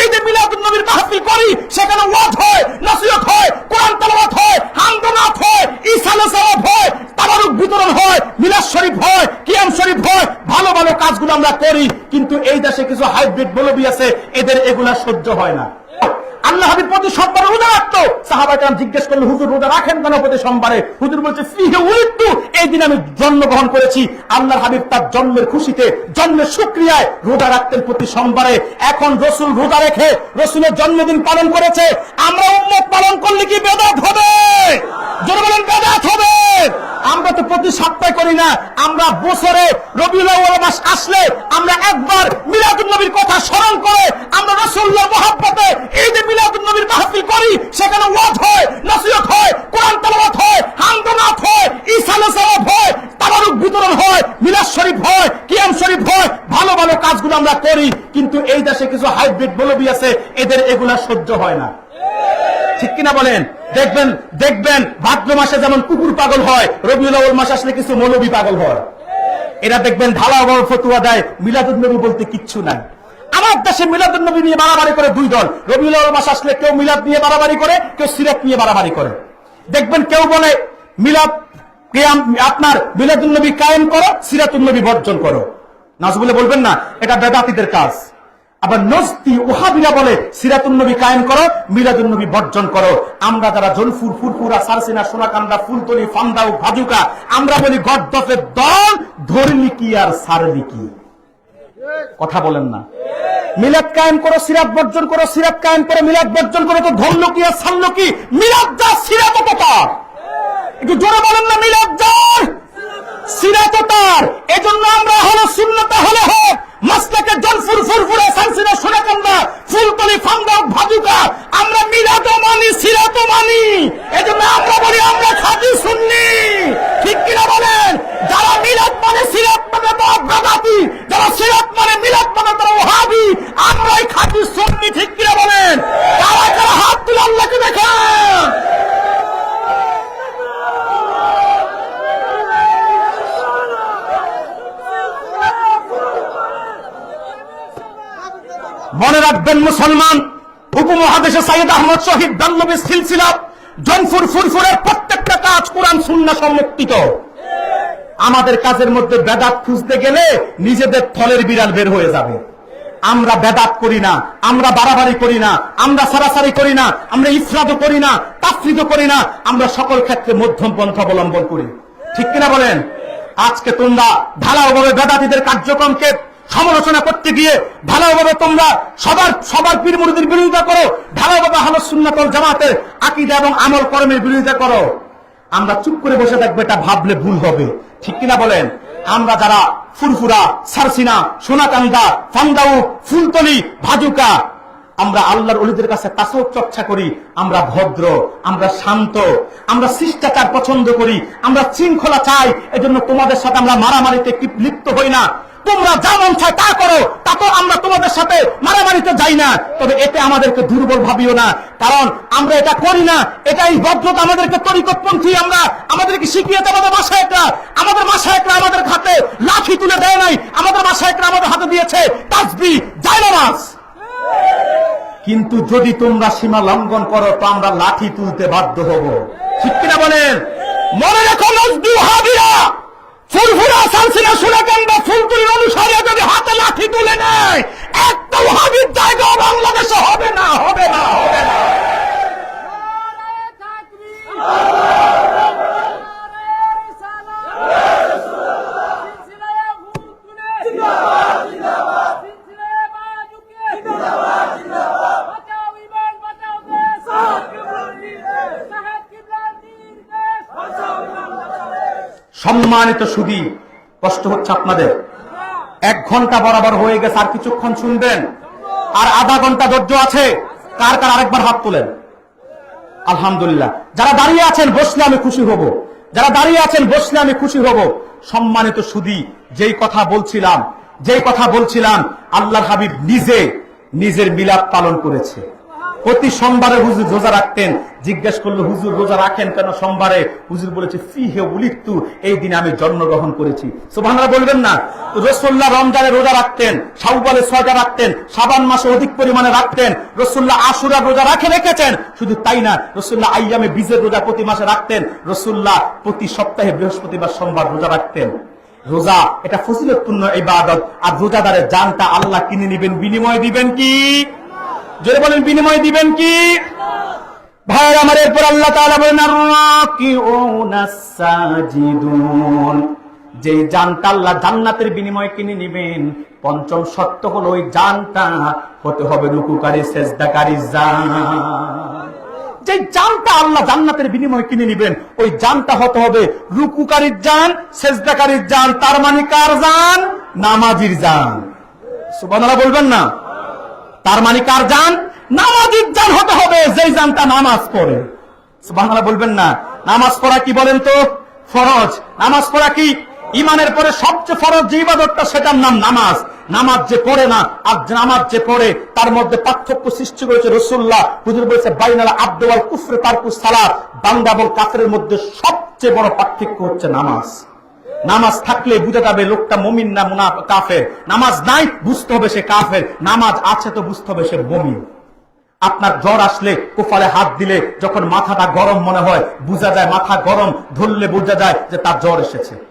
এই যে মিলাদুল নবীর মাহফিল করি, সেখানে ওয়াজ হয়, নসিহত হয়, কোরআন তেলাওয়াত হয় হামদনাথ হয় ইসালে সালাত হয়, তাবারুক বিতরণ হয়, মিলাদ শরীফ হয়, কিয়াম শরীফ হয় ভালো ভালো কাজগুলো আমরা করি, কিন্তু এই দেশে কিছু হাইব্রিড বলবি আছে, এদের এগুলা সহ্য হয় না। আল্লাহ হাবিব প্রতি সোমবারে রোজা রাখতো। সাহাবাইকার জিজ্ঞেস করল হুজুর রোজা রাখেন কেন প্রতি সোমবারে হুজুর বলছে, ফিহে উলিত্তু এই দিন আমি জন্মগ্রহণ করেছি আল্লাহ হাবিব তার জন্মের খুশিতে, জন্মের সুক্রিয়ায় রোজা রাখতেন প্রতি সোমবারে। এখন রসুল রোজা রেখে রসুলের জন্মদিন পালন করেছে। আমরা উম্মত পালন করলে কি বেদাত হবে? বেদাত হবে। আমরা তো প্রতি সপ্তাহে করি না। আমরা বছরে রবিউল মাস আসলে আমরা একবার মিলাদুল নবীর কথা স্মরণ করে আমরা রসুল্লাহ মহাব্বতে এই যে মিলাদুল নবীর মাহফিল করি সেখানে ওয়াজ হয় নসিহত হয় কোরআন তেলাওয়াত হয় হামদনাথ হয় ইসালে সালাত হয় তাবারুক বিতরণ হয় মিলাদ শরীফ হয় কিয়াম শরীফ হয় ভালো ভালো কাজগুলো আমরা করি কিন্তু এই দেশে কিছু হাইব্রিড বলবি আছে, এদের এগুলা সহ্য হয় না। ঠিক কিনা বলেন? দেখবেন দেখবেন, ভাদ্র মাসে যেমন কুকুর পাগল হয় আউয়াল মাস আসলে কিছু মৌলবী পাগল হয়। এরা দেখবেন ঢালাওয়ার ফতুয়া দেয় মিলাদুল নবী বলতে কিচ্ছু নাই। আমার দেশে মিলাদুল নবী নিয়ে বাড়াবাড়ি করে দুই দল। আউয়াল মাস আসলে কেউ মিলাদ নিয়ে বাড়াবাড়ি করে, কেউ সিরাত নিয়ে বাড়াবাড়ি করে। দেখবেন কেউ বলে, মিলাদ আপনার মিলাদুল নবী কায়েম করো সিরাতুল নবী বর্জন করো। নাজবুলে বলবেন না, এটা বেদাতিদের কাজ। আবার নস্তি ওহাবিরা বলে সিরাতুল নবী কায়েম করো মিলাদুল নবী বর্জন করো। আমরা যারা জনফুর, ফুরফুরা, সারসিনা, সোনাকান্দা, ফুলতলি, ফান্দাউ, ভাজুকা, আমরা বলি গদ্দফের দল, ধরলি কি আর সারলি কি? কথা বলেন না। মিলাদ কায়েম করো, সিরাত বর্জন করো, সিরাত কায়েম করো, মিলাদ বর্জন করো, তো ধরল কি আর সারল কি? মিলাদ যা, সিরাত তো তার। একটু জোরে বলেন না, মিলাদ যার, সিরাত তার। এজন্য আমরা হলো শূন্যতা হলো হোক মাসলাকে জলফুর ফুরফুরে সানসিনা সোনাকান্দা ফুলতলি ফান্দা, ভাদুকা, আমরা মিলাত মানি সিরাত মানি এজন্য আমরা বলি, আমরা খাঁটি শুননি ঠিক কিনা বলেন? যারা মিলাত মানে সিরাত মানে বাগাতি যারা সিরাত মানে মিলাদ মানে তারা ওহাবি আমরাই খাঁটি সুন্নি ঠিক কিনা বলেন তারা যারা হাত তুলে আল্লাহকে দেখান মনে রাখবেন মুসলমান, উপমহাদেশে সাইদ আহমদ শহীদ দাল্লবী সিলসিলা, জনফুর ফুরফুরের প্রত্যেকটা কাজ কোরআন শূন্য সম্মুক্তিত আমাদের কাজের মধ্যে বেদাত খুঁজতে গেলে নিজেদের থলের বিড়াল বের হয়ে যাবে। আমরা বেদাত করি না, আমরা বাড়াবাড়ি করি না, আমরা সারাসারি করি না, আমরা ইফরাদও করি না, তাফরিদও করি না, আমরা সকল ক্ষেত্রে মধ্যম পন্থা অবলম্বন করি। ঠিক কিনা বলেন? আজকে তোমরা ঢালাওভাবে বেদাতিদের কার্যক্রমকে সমালোচনা করতে গিয়ে ঢালাওভাবে তোমরা সবার সবার পীর মুরিদের বিরোধিতা করো ঢালাওভাবে হালো সুন্নাতল জামাতের আকিদা এবং আমল কর্মের বিরোধিতা করো। আমরা চুপ করে বসে থাকব, এটা ভাবলে ভুল হবে। ঠিক কিনা বলেন? আমরা যারা ফুরফুরা, সারসিনা, সোনাকান্দা, ফান্দাউ, ফুলতলি, ভাজুকা, আমরা আল্লাহর অলিদের কাছে তাসব চর্চা করি, আমরা ভদ্র, আমরা শান্ত, আমরা শিষ্টাচার পছন্দ করি, আমরা শৃঙ্খলা চাই, এজন্য তোমাদের সাথে আমরা মারামারিতে লিপ্ত হই না। তোমরা যা মন চায় তা করো, তা তো আমরা তোমাদের সাথে মারামারিতে যাই না। তবে এতে আমাদেরকে দুর্বল ভাবিও না, কারণ আমরা এটা করি না, এটাই ভদ্রতা আমাদেরকে তরিকতপন্থী আমরা, আমাদেরকে শিখিয়েছে আমাদের মাসায়করা। আমাদের মাসায়করা আমাদের হাতে লাঠি তুলে দেয় নাই, আমাদের মাসায়করা আমাদের হাতে দিয়েছে তাসবি জায়নামাজ কিন্তু যদি তোমরা সীমা লঙ্ঘন করো, তো আমরা লাঠি তুলতে বাধ্য হব। ঠিক কিনা বলেন? মনে রেখো নজদু হাবিরা ফুরফুরা সালসিনা সুনাকান্দা ফুলতুলির অনুসারে যদি হাতে লাঠি তুলে নেয় একটা হাবির জায়গা বাংলাদেশে হবে না হবে না হবে না সম্মানিত সুদী, কষ্ট হচ্ছে আপনাদের। এক ঘণ্টা বরাবর হয়ে গেছে, আর কিছুক্ষণ শুনবেন। আর আধা ঘণ্টা ধৈর্য আছে, কার কার আরেকবার হাত তোলেন? আলহামদুলিল্লাহ। যারা দাঁড়িয়ে আছেন, বসলে আমি খুশি হব। যারা দাঁড়িয়ে আছেন, বসলে আমি খুশি হব। সম্মানিত সুদী, যেই কথা বলছিলাম, যেই কথা বলছিলাম, আল্লাহর হাবিব নিজে, নিজের মিলাদ পালন করেছে। প্রতি সোমবারে হুজুর রোজা রাখতেন। জিজ্ঞেস করল, হুজুর রোজা রাখেন কেন সোমবারে? হুজুর বলেছে, ফি হে উলিত্তু, এই দিনে আমি জন্মগ্রহণ করেছি। সুবহানাল্লাহ বলবেন না। রসুল্লাহ রমজানে রোজা রাখতেন শাওবালে ছয়টা রাখতেন, সাবান মাসে অধিক পরিমাণে রাখতেন। রসুল্লাহ আশুরা রোজা রাখে রেখেছেন, শুধু তাই না, রসুল্লাহ আইয়ামে বীজের রোজা প্রতি মাসে রাখতেন, রসুল্লাহ প্রতি সপ্তাহে বৃহস্পতিবার, সোমবার রোজা রাখতেন। রোজা, এটা ফজিলতপূর্ণ ইবাদত, আর রোজাদারের জানটা আল্লাহ কিনে নিবেন, বিনিময় দিবেন কি? জোরে বলেন, বিনিময় দিবেন কি? ভাই, আমার এরপর আল্লাহ তাআলা বলেন যে জানটা আল্লাহ জান্নাতের বিনিময় কিনে নিবেন, পঞ্চম সত্য হলো ওই জানটা হতে হবে রুকুকারী, সেজদাকারী জান। যে জানটা আল্লাহ জান্নাতের বিনিময় কিনে নিবেন, ওই জানটা হতে হবে রুকুকারীর জান, সেজদাকারীর জান, তার মানে কার জান? নামাজির জান। সুবহানাল্লাহ বলবেন না? তার মানে কার জান? নামাজির জান হতে হবে, যেই জানটা নামাজ পড়ে। বাংলা বলবেন না। নামাজ পড়া কি বলেন তো? ফরজ। নামাজ পড়া কি? ইমানের পরে সবচেয়ে ফরজ যে ইবাদতটা, সেটার নাম নামাজ। নামাজ যে পড়ে না, আর নামাজ যে পড়ে, তার মধ্যে পার্থক্য সৃষ্টি করেছে রসুল্লাহ হুজুর বলেছে, বাইনাল আব্দুল কুফরে তারকুস সালাত। বান্দা কাফের মধ্যে সবচেয়ে বড় পার্থক্য হচ্ছে নামাজ। নামাজ থাকলে বুঝে যাবে লোকটা মমিন না মুনা কাফের। নামাজ নাই, বুঝতে হবে সে কাফের। নামাজ আছে তো বুঝতে হবে সে মমিন। আপনার জ্বর আসলে কোফালে হাত দিলে যখন মাথাটা গরম মনে হয়, বোঝা যায় মাথা গরম, ধরলে বোঝা যায় যে তার জ্বর এসেছে।